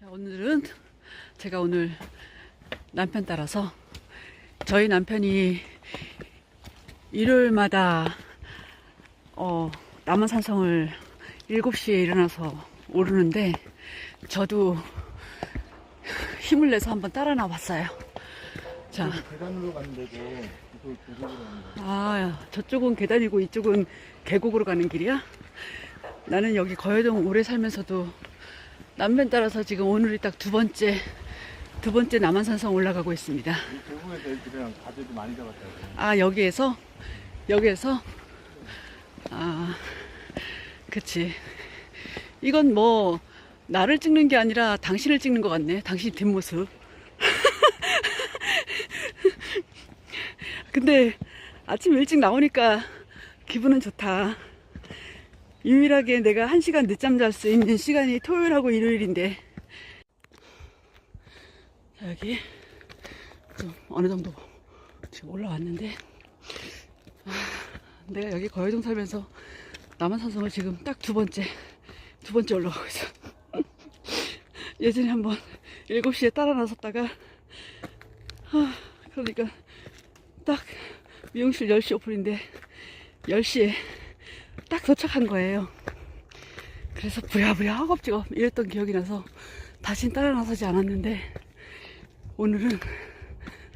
자, 오늘은 제가 오늘 남편 따라서 저희 남편이 일요일마다 어, 남한산성을 7시에 일어나서 오르는데 저도 힘을 내서 한번 따라 나왔어요. 자, 계단으로 가는 데고 이쪽 계곡으로 가는 데. 아, 저쪽은 계단이고 이쪽은 계곡으로 가는 길이야? 나는 여기 거여동 오래 살면서도 남편 따라서 지금 오늘이 딱 두 번째, 두 번째 남한산성 올라가고 있습니다. 이 계곡에서 애들이랑 가재도 많이 잡았다고. 아, 여기에서? 여기에서? 아, 그치. 이건 뭐, 나를 찍는 게 아니라 당신을 찍는 것 같네. 당신 뒷모습. 근데 아침 일찍 나오니까 기분은 좋다. 유일하게 내가 한 시간 늦잠 잘 수 있는 시간이 토요일하고 일요일인데. 자, 여기 좀 어느 정도 지금 올라왔는데. 아, 내가 여기 거여동 살면서 남한산성을 지금 딱 두 번째, 두 번째 올라가고 있어. 예전에 한번 7시에 따라 나섰다가, 아, 그러니까 딱 미용실 10시 오픈인데 10시에 딱 도착한 거예요. 그래서 부랴부랴 허겁지겁 이랬던 기억이 나서 다신 따라 나서지 않았는데 오늘은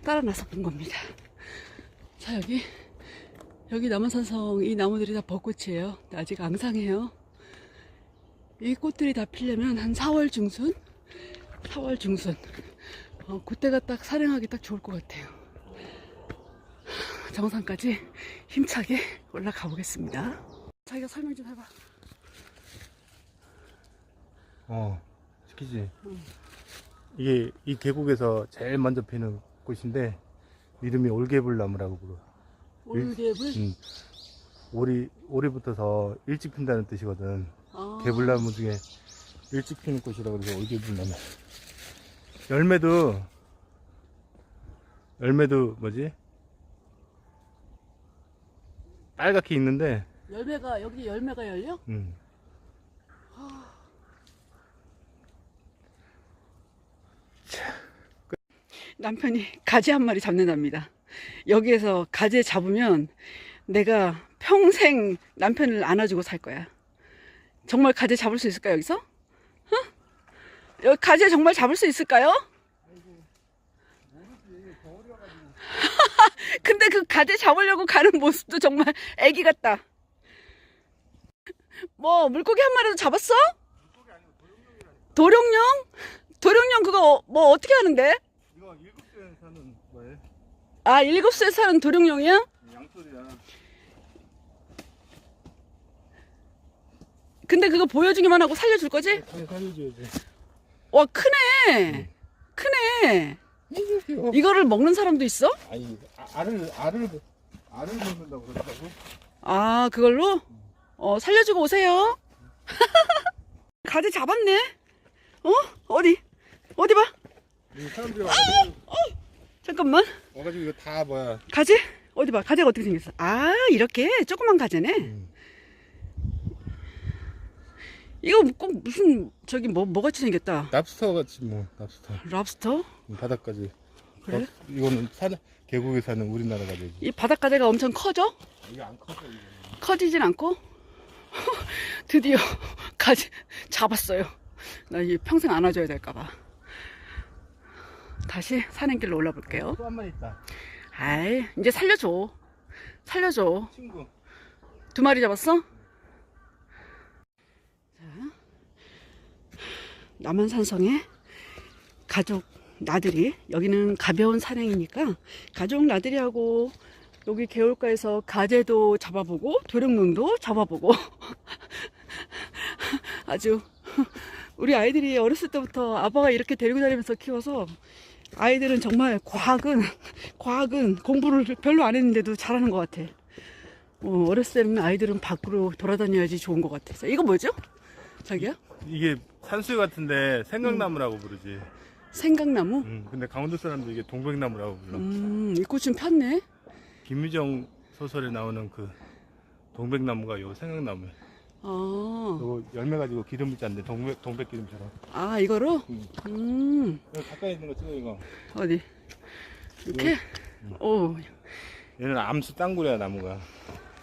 따라 나서 본 겁니다. 자 여기 여기 남한산성 이 나무들이 다 벚꽃이에요. 아직 앙상해요. 이 꽃들이 다 피려면 한 4월 중순? 4월 중순. 어, 그때가 딱 산행하기 딱 좋을 것 같아요. 정상까지 힘차게 올라가 보겠습니다. 자기가 설명 좀 해봐. 어, 시키지. 이게 이 계곡에서 제일 먼저 피는 꽃인데 이름이 올개불나무라고 불러. 올개불? 음, 오리 오리부터서 일찍 핀다는 뜻이거든. 아, 개불나무 중에 일찍 피는 꽃이라고 그래서 올개불나무. 열매도 열매도 뭐지? 빨갛게 있는데 열매가 여기 열매가 열려? 음. 남편이 가지 한 마리 잡는답니다. 여기에서 가지 잡으면 내가 평생 남편을 안아주고 살 거야. 정말 가지 잡을 수 있을까 여기서? 어? 여기 가지 정말 잡을 수 있을까요? 근데 그 가지 잡으려고 가는 모습도 정말 애기 같다. 뭐 물고기 한 마리도 잡았어? 도룡령? 도룡령 그거 뭐 어떻게 하는데? 이거 일곱째 사는 뭐예요? 아, 일곱 살 사는 도룡령이야? 양털이야. 근데 그거 보여주기만 하고 살려줄 거지? 잘 살려줘야지. 와, 크네. 크네. 이거를 먹는 사람도 있어? 아니 아, 알을 알을 알을 먹는다고 그러더라고. 아, 그걸로? 어, 살려주고 오세요. 가지 잡았네. 어? 어디? 어디 봐. 이 사람들이 와가지고 잠깐만. 와가지고 이거 다 뭐야? 가지? 어디 봐. 가지가 어떻게 생겼어? 아, 이렇게 조그만 가지네. 음. 이거 꼭 무슨 저기 뭐 뭐같이 생겼다. 랍스터 같이 뭐 랍스터 랍스터? 바닥까지. 그래? 어, 이거는 산 계곡에 사는 우리나라 가지지. 이 바닷가재가 엄청 커져? 이게 안 커서 이거. 커지진 않고 드디어 가지 잡았어요. 나 이 평생 안아줘야 될까봐. 다시 산행길로 올라 볼게요. 또 한 마리 있다. 아이 이제 살려줘. 살려줘. 친구. 두 마리 잡았어? 자, 남한산성에 가족 나들이 여기는 가벼운 산행이니까 가족 나들이하고 여기 개울가에서 가재도 잡아보고 도룡눈도 잡아보고 아주 우리 아이들이 어렸을 때부터 아빠가 이렇게 데리고 다니면서 키워서 아이들은 정말 과학은 과학은 공부를 별로 안 했는데도 잘하는 것 같아. 어, 어렸을 때는 아이들은 밖으로 돌아다녀야지 좋은 것 같아서. 이거 뭐죠? 자기야? 이게 산수 같은데 생강나무라고 부르지. 생강나무? 음, 근데 강원도 사람도 이게 동백나무라고 불러. 음, 이 꽃은 폈네. 김유정 소설에 나오는 그 동백나무가 요 생강나무. 아, 이거 열매 가지고 기름을 짠데 동백 동백 기름처럼. 아 이거로? 응. 음, 여기 가까이 있는 거 찍어 이거. 어디? 이렇게? 오, 얘는 암수 땅굴이야 나무가.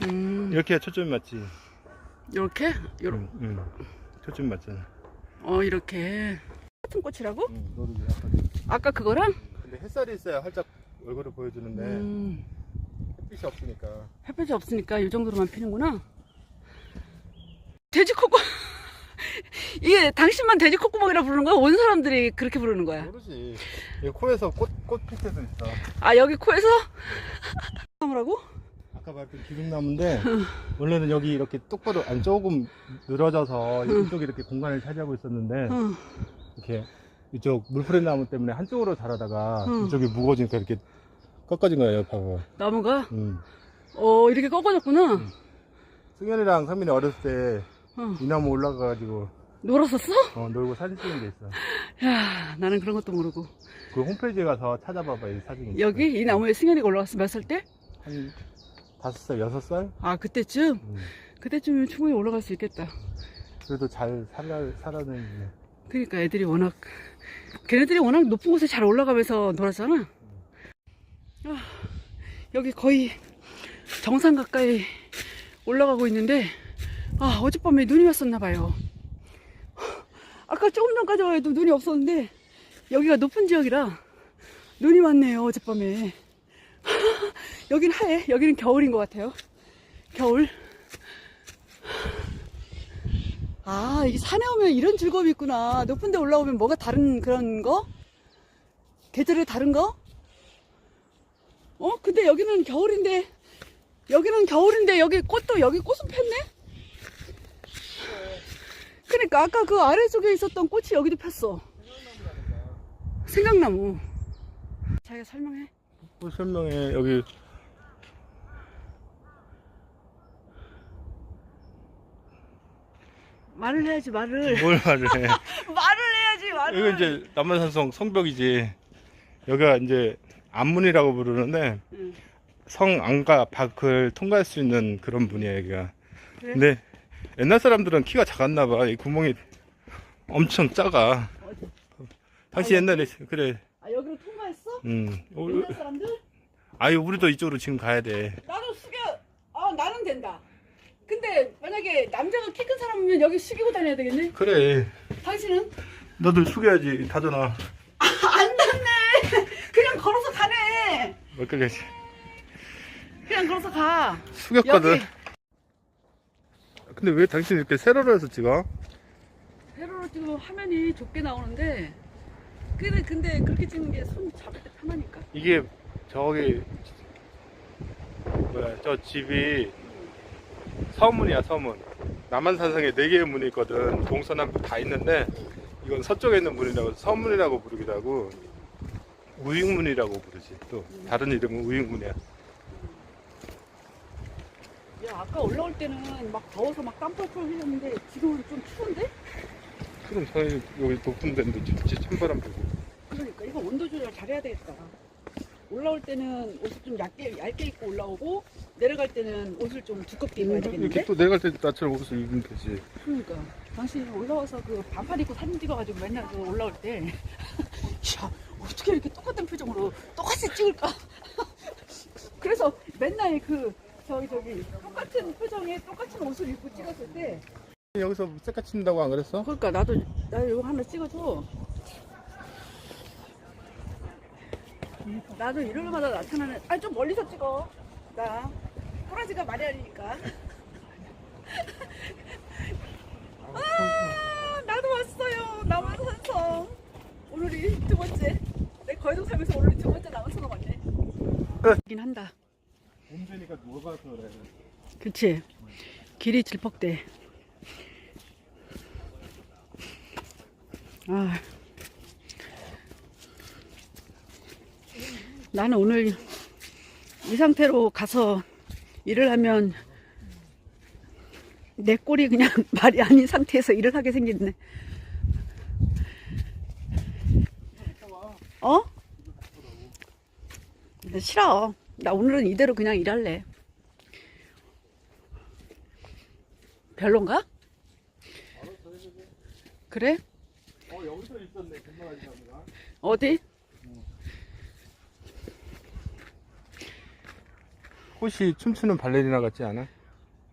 음, 이렇게 해야 초점이 맞지. 이렇게? 요렇게. 응, 응. 초점이 맞잖아. 어, 이렇게. 같은 꽃이라고? 응, 너도 약간. 아까 그거랑? 근데 햇살이 있어야 활짝 얼굴을 보여주는데 음, 햇빛이 없으니까. 햇볕이 없으니까 이 정도로만 피는구나. 돼지 콧구멍. 이게 당신만 돼지 콧구멍이라 부르는 거야? 온 사람들이 그렇게 부르는 거야? 모르지. 이 코에서 꽃, 꽃 필 때도 있어. 아, 여기 코에서? 하라고? 아까 말했던 기름나무인데 원래는 여기 이렇게 똑바로 아니 조금 늘어져서 이쪽 이렇게 공간을 차지하고 있었는데 응. 이렇게 이쪽 물프레 나무 때문에 한쪽으로 자라다가 응. 이쪽이 무거워지니까 이렇게 꺾어진 거예요, 봐봐. 나무가? 음. 어, 이렇게 꺾어졌구나. 승현이랑 성민이 어렸을 때이 응. 나무 올라가가지고 놀았었어? 어, 놀고 사진 찍은 게 있어. 야, 나는 그런 것도 모르고. 그 홈페이지에 가서 찾아봐봐 이 사진이. 있어. 여기 이 나무에 승현이가 올라왔어. 몇 살 때? 한 다섯 살, 여섯 살? 아, 그때쯤? 음. 그때쯤이면 충분히 올라갈 수 있겠다. 그래도 잘 살아 살아내는. 그러니까 애들이 워낙, 걔네들이 워낙 높은 곳에 잘 올라가면서 놀았잖아. 아, 여기 거의 정상 가까이 올라가고 있는데, 아, 어젯밤에 눈이 왔었나 봐요. 아까 조금 전까지만 해도 눈이 없었는데, 여기가 높은 지역이라 눈이 왔네요, 어젯밤에. 여긴 하얘. 여기는 겨울인 것 같아요. 겨울. 아, 이게 산에 오면 이런 즐거움이 있구나. 높은 데 올라오면 뭐가 다른 그런 거? 계절이 다른 거? 어? 근데 여기는 겨울인데, 여기는 겨울인데, 여기 꽃도, 여기 꽃은 폈네? 그러니까 아까 그 아래쪽에 있었던 꽃이 여기도 폈어. 생강나무. 자기가 설명해. 그 설명에 여기 말을 해야지, 말을. 뭘 말을 해. 말을 해야지, 말을. 여기 이제 남한산성 성벽이지. 여기가 이제 안문이라고 부르는데 응. 성 안과 밖을 통과할 수 있는 그런 문이야 여기가. 그래? 근데 옛날 사람들은 키가 작았나 봐. 이 구멍이 엄청 작아. 당시 옛날에 그래. 아, 여기로 통과했어? 음. 어, 옛날 사람들? 아유 우리도 이쪽으로 지금 가야 돼. 나도 숙여, 아, 나는 된다. 근데 만약에 남자가 키 큰 사람이면 여기 숙이고 다녀야 되겠네? 그래. 당신은? 너도 숙여야지. 다잖아. 안 닿네! 그냥 걸어서 몇 개지? 그냥 걸어서 가. 숙였거든. 여기. 근데 왜 당신 이렇게 세로로 해서 찍어? 세로로 지금 화면이 좁게 나오는데, 근데, 근데 그렇게 찍는 게 손 잡을 때 편하니까. 이게 저기 뭐야 저 집이 서문이야 서문 남한산성에 네 개의 문이 있거든 동서남북 다 있는데 이건 서쪽에 있는 문이라고 서문이라고 부르기도 하고 우익문이라고 부르지 또 다른 이름은 우익문이야 야, 아까 올라올 때는 막 더워서 막 땀 펄펄 흘렸는데, 지금은 좀 추운데? 그럼 저희 여기 높은 데인데 춥지 찬바람 불고 그러니까 이거 온도 조절 잘해야 되겠다. 올라올 때는 옷을 좀 얇게, 얇게 입고 올라오고, 내려갈 때는 옷을 좀 두껍게 입어야 이렇게 되겠는데? 또 내려갈 때 나처럼 옷을 입으면 되지 그러니까 당신이 올라와서 그 반팔 입고 사진 찍어가지고 맨날 그 올라올 때 야, 어떻게 이렇게 똑같은 표정으로 똑같이 찍을까? 그래서 맨날 그 저기 저기 똑같은 표정에 똑같은 옷을 입고 찍었을 때 여기서 셀카 친다고 안 그랬어? 그러니까 나도 나 이거 하나 찍어줘 나도 이럴마다 나타나는 아 좀 멀리서 찍어 나 꼬라지가 말이 아니니까 아, 나도 왔어요. 남한산성. 오늘이 두 번째. 내 거의동 살면서 오늘이 두 번째 남한산성 왔네. 긴 한다. 봄되니까 누가 가서 그래 그치? 길이 질퍽대. 아. 나는 오늘 이 상태로 가서 일을 하면 내 꼴이 그냥 말이 아닌 상태에서 일을 하게 생겼네. 어? 나 싫어. 나 오늘은 이대로 그냥 일할래. 별론가? 그래? 어 여기서 있었네 어디? 꽃이 춤추는 발레리나 같지 않아?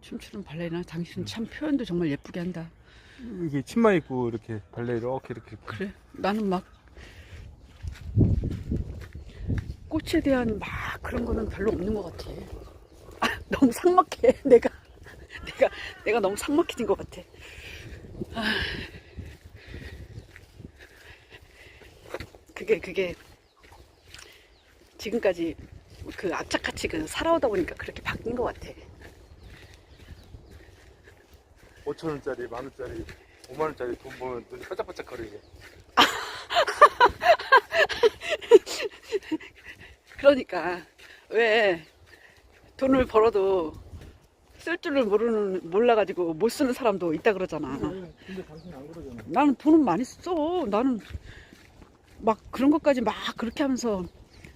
춤추는 발레나 당신 참 표현도 정말 예쁘게 한다. 이게 치마 입고 이렇게 발레 이렇게 이렇게 그래. 나는 막 꽃에 대한 막 그런 거는 별로 없는 것 같아. 아, 너무 삭막해. 내가 내가 내가 너무 삭막해진 것 같아. 아. 그게 그게 지금까지 그 악착같이 그 살아오다 보니까 그렇게 바뀐 것 같아. 5천 원짜리, 만 원짜리, 5만 원짜리 돈 보면 눈이 반짝반짝 거리게. 그러니까 왜 돈을 벌어도 쓸 줄을 모르는 몰라가지고 못 쓰는 사람도 있다 그러잖아. 근데 당신 안 그러잖아. 나는 돈은 많이 써. 나는 막 그런 것까지 막 그렇게 하면서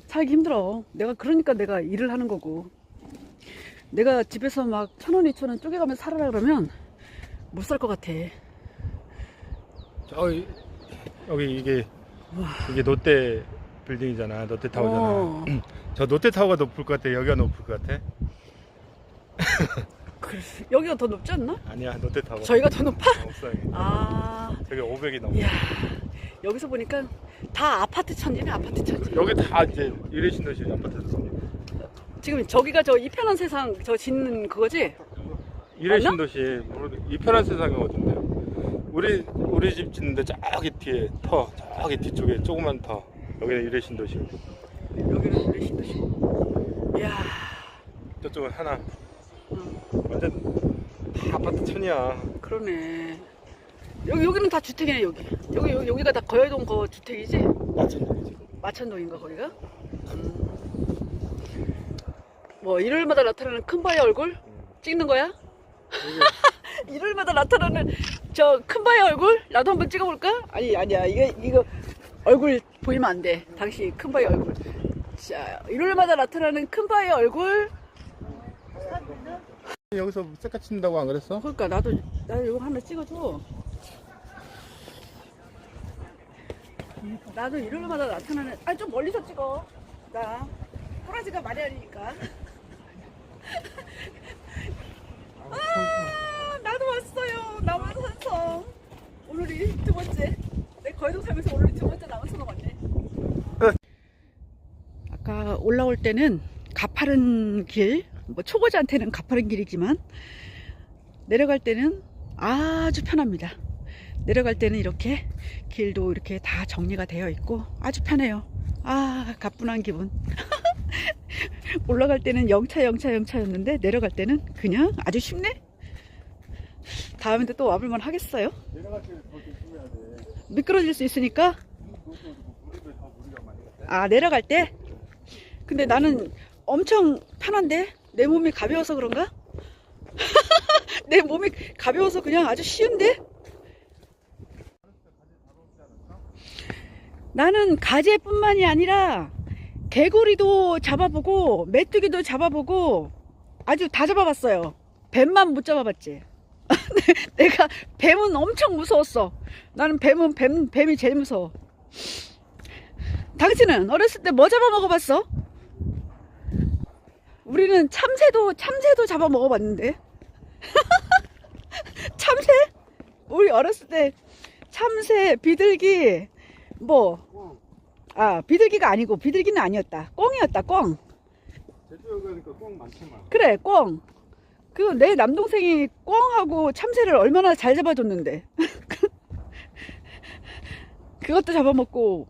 살기 힘들어. 내가 그러니까 내가 일을 하는 거고. 내가 집에서 막 천 원, 이천 원 쪼개가면서 살아라 그러면 못 살 것 같아. 저기 여기 이게 이게 롯데 빌딩이잖아. 롯데 타워잖아. 어. 저 롯데 타워가 높을 것 같아. 여기가 높을 것 같아. 그래. 여기가 더 높지 않나? 아니야, 롯데 타워. 저희가 더 높아? 어. 아, 저기 500이 넘어. 이야. 여기서 보니까 다 아파트 천지네, 아파트 천지. 여기 다 이제 이레신도시 아파트들. 지금 저기가 저 이 편한 세상 저 짓는 그거지? 이레신도시 이 편한 세상이 어딘데? 우리 우리 집 짓는데 저기 뒤에 터, 저기 뒤쪽에 조그만 터. 여기는 이레신도시. 여기는 우리 신도시고. 이야. 저쪽은 하나. 응. 완전 다 아파트 천이야. 그러네. 여기 여기는 다 주택이네 여기. 여기 여기 여기가 다 거여동 거 주택이지? 마찬가지. 마천동인가 거기가? 음. 뭐 일요일마다 나타나는 큰 바의 얼굴 찍는 거야? 일요일마다 나타나는 저 큰 바의 얼굴 나도 한번 찍어볼까? 아니 아니야 이거 이거 얼굴 보이면 안 돼. 당신 큰 바의 얼굴. 자 일요일마다 나타나는 큰 바의 얼굴. 여기서 셀카 친다고 안 그랬어? 그러니까 나도 나도 이거 하나 찍어줘. 나도 일요일마다 나타나는 아 좀 멀리서 찍어. 나 호라지가 말이 아니니까. 아 나도 왔어요. 남한산성. 오늘이 두 번째. 내 거의동 살면서 오늘이 두 번째 남한산성 왔네. 올라올 때는 가파른 길, 뭐 초보자한테는 가파른 길이지만 내려갈 때는 아주 편합니다. 내려갈 때는 이렇게 길도 이렇게 다 정리가 되어 있고 아주 편해요. 아, 가뿐한 기분. 올라갈 때는 영차, 영차, 영차였는데 내려갈 때는 그냥 아주 쉽네? 다음에 또 와볼만 하겠어요? 내려갈 때더 조심해야 돼. 미끄러질 수 있으니까. 아, 내려갈 때? 근데 나는 엄청 편한데? 내 몸이 가벼워서 그런가? 내 몸이 가벼워서 그냥 아주 쉬운데? 나는 가재뿐만이 아니라 개구리도 잡아보고 메뚜기도 잡아보고 아주 다 잡아봤어요. 뱀만 못 잡아봤지. 내가 뱀은 엄청 무서웠어. 나는 뱀은 뱀, 뱀이 제일 무서워. 당신은 어렸을 때 뭐 잡아 먹어봤어? 우리는 참새도 참새도 잡아 먹어봤는데. 참새? 우리 어렸을 때 참새, 비둘기, 뭐, 아, 비둘기가 아니고, 비둘기는 아니었다. 꽁이었다, 꽁. 제주도 가니까 꼭 많지만. 그래, 꽁. 그, 내 남동생이 꽁하고 참새를 얼마나 잘 잡아줬는데. 그것도 잡아먹고,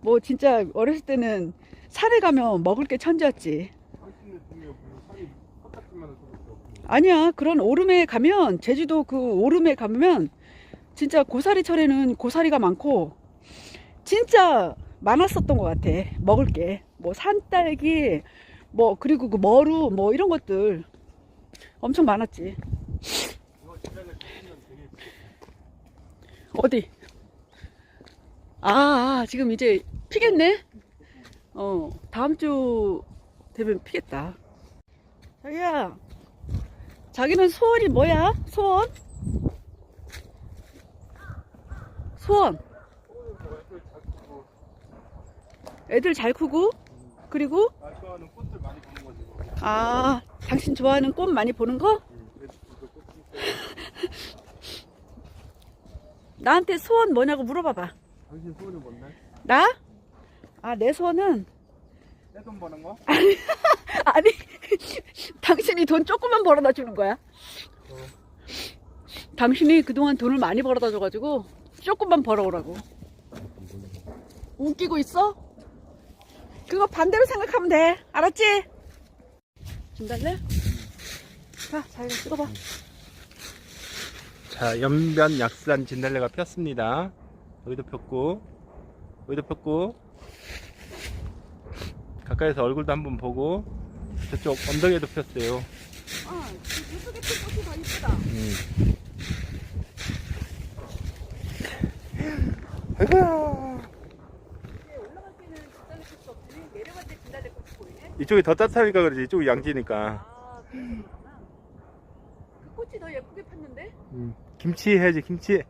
뭐, 진짜 어렸을 때는 산에 가면 먹을 게 천지였지. 당신네 동네 무슨 살이 헛같지만 소리도 없고. 아니야. 그런 오름에 가면, 제주도 그 오름에 가면, 진짜 고사리철에는 고사리가 많고, 진짜 많았었던 것 같아. 먹을 게. 뭐, 산딸기, 뭐, 그리고 그 머루, 뭐, 이런 것들. 엄청 많았지. 어디? 아, 아, 지금 이제 피겠네? 어, 다음 주 되면 피겠다. 자기야, 자기는 소원이 뭐야? 소원? 소원. 애들 잘 크고, 그리고. 아, 당신 좋아하는 꽃 많이 보는 거? 나한테 소원 뭐냐고 물어봐봐. 당신 소원이 뭔데? 나? 아, 내 소원은, 떼돈 버는 거? 아니, 당신이 돈 조금만 벌어다 주는 거야. 당신이 그동안 돈을 많이 벌어다 줘가지고, 조금만 벌어오라고. 웃기고 있어? 그거 반대로 생각하면 돼. 알았지? 준달래? 자, 자기가 찍어봐. 자, 연변 약산 진달래가 폈습니다. 여기도 폈고, 여기도 폈고, 가까이서 얼굴도 한번 보고, 저쪽 언덕에도 폈어요. 아, 이쪽에 핀 꽃이 더 이쁘다. 음. 아이고야. 올라갈 때는 진달래 꽃이 없지. 내려갈 때 진달래 꽃이 보이네. 이쪽이 더 따뜻하니까 그러지, 이쪽이 양지니까. 아, 그렇구나. 그 꽃이 더 예쁘게 폈는데? 음. 김치 해야지, 김치.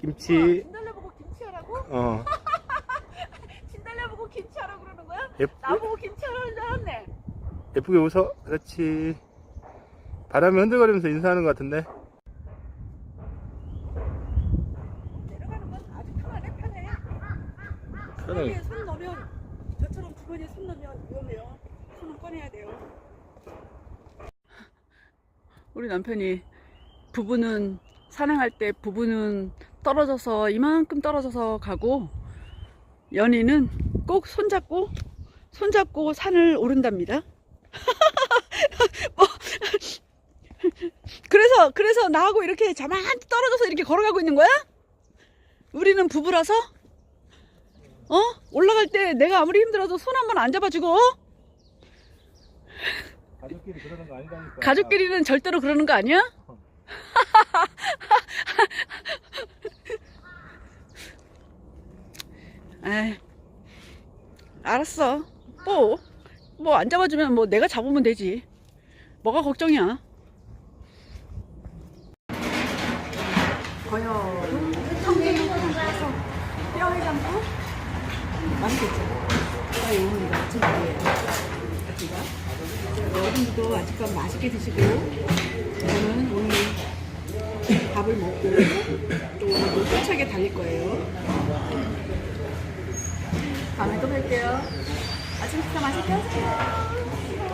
김치, 진달래 보고 김치하라고? 어. 진달래 보고 김치하라고 그러는 거야? 예쁘, 나보고 김치하라는 줄 알았네. 예쁘게 웃어. 그렇지. 바람이 흔들거리면서 인사하는 것 같은데. 내려가는 건 아주 편하네, 편해. 여기에 손 넣으면, 저처럼 주머니에 손 넣으면 위험해요. 손은 꺼내야 돼요. 우리 남편이 부부는 산행할 때 부부는 떨어져서 이만큼 떨어져서 가고 연인은 꼭 손잡고 손잡고 산을 오른답니다. 뭐, 그래서 그래서 나하고 이렇게 자만히 떨어져서 이렇게 걸어가고 있는 거야? 우리는 부부라서? 어? 올라갈 때 내가 아무리 힘들어도 손 한 번 안 잡아주고 가족끼리 그러는 거 아니다니까. 가족끼리는 절대로 그러는 거 아니야? 에이, 알았어. 뭐, 뭐 안 잡아주면 뭐 내가 잡으면 되지. 뭐가 걱정이야? 거요. 여러분들도 아직껏 맛있게 드시고 저는 오늘 밥을 먹고 또 오늘 힘차게 달릴 거예요. 다음에 또 뵐게요. 아침 식사 맛있게 하세요.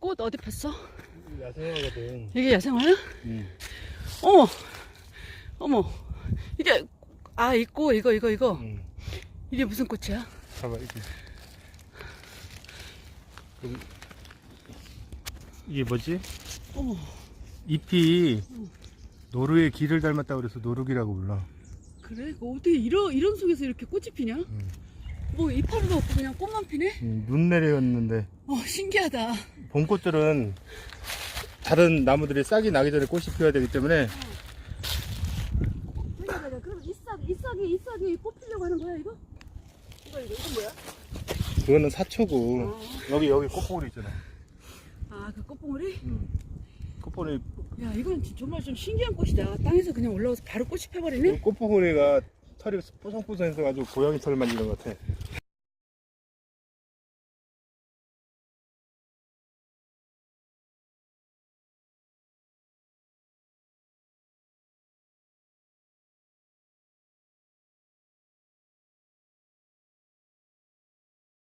꽃 어디 폈어? 야생하거든. 이게 야생화야? 응. 어머, 어머, 이게 아 있고 이거 이거 이거 응. 이게 무슨 꽃이야? 봐봐 이게. 그럼 이게 뭐지? 어머, 잎이 노루의 길을 닮았다고 그래서 노루기라고 불러. 그래? 그 어떻게 이런 이런 속에서 이렇게 꽃이 피냐? 응. 뭐 이파리도 없고 그냥 꽃만 피네? 응, 눈 내렸는데 어 신기하다. 봄꽃들은 다른 나무들이 싹이 나기 전에 꽃이 피어야 되기 때문에 맞아 맞아. 그럼 이싹 이싹이 이 싹이 꽃 피려고 하는 거야 이거? 이거 이거 이거 뭐야? 그거는 사초고 어. 여기 여기 꽃봉오리 있잖아. 아 그 꽃봉오리? 응. 꽃봉오리 야 이건 정말 좀 신기한 꽃이다. 땅에서 그냥 올라와서 바로 꽃이 펴버리네? 꽃봉오리가 털이 뽀송뽀송해서 가지고 고양이 털 만지는 것 같아.